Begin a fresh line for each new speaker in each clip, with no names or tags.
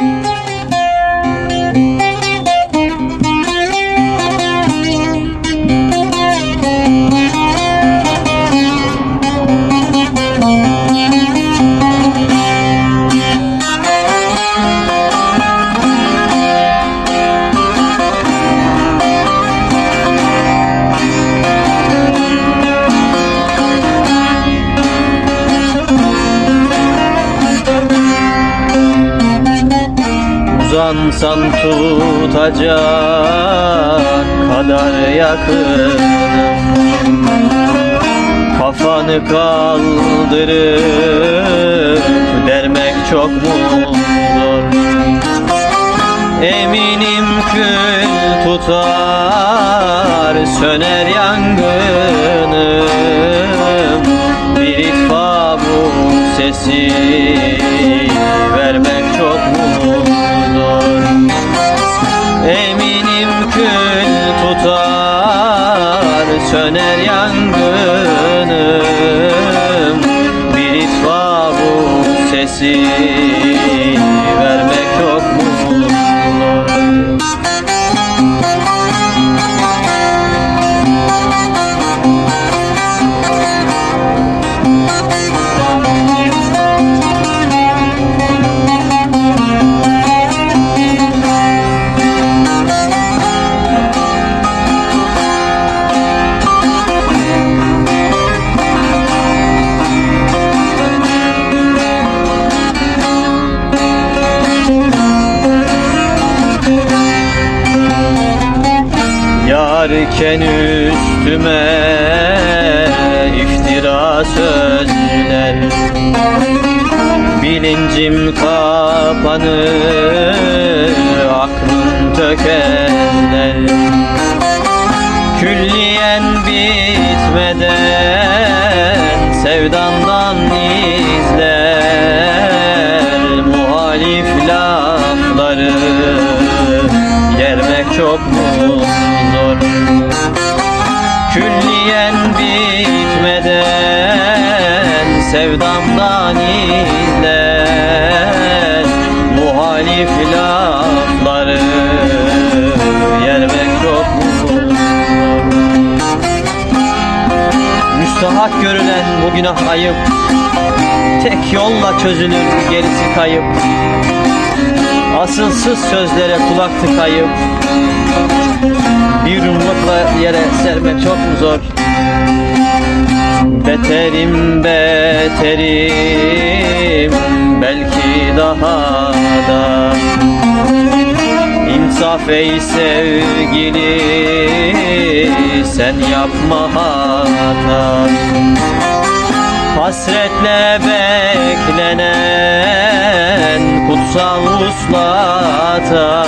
Música Uzansan tutacak kadar yakınım Kafanı kaldırıp dermek çok mu zor? Eminim kül tutar söner yangınım Bir itfa bu sesi sesi Yarken üstüme iftira sözler. Bilincim kapanır aklım tökezler. Külliyen bitmeden sevdandan izler. Muhalif lafları yermek çok mu zor Külliyen bitmeden sevdamdan izler Muhalif lafları yermek çok zor Müstahak görülen bu günah ayıp Tek yolla çözülür gerisi kayıp. Asılsız sözlere kulak tıkayıp yere sermek çok mu zor? Beterim beterim belki daha da. İnsaf ey sevgili sen yapma hata. Hasretle beklenen kutsal uslata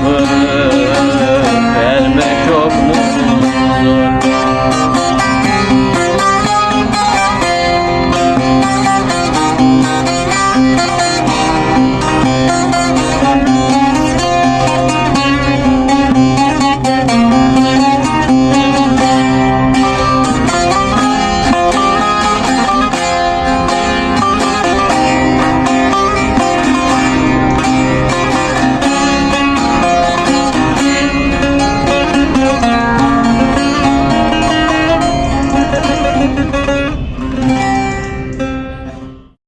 Papa.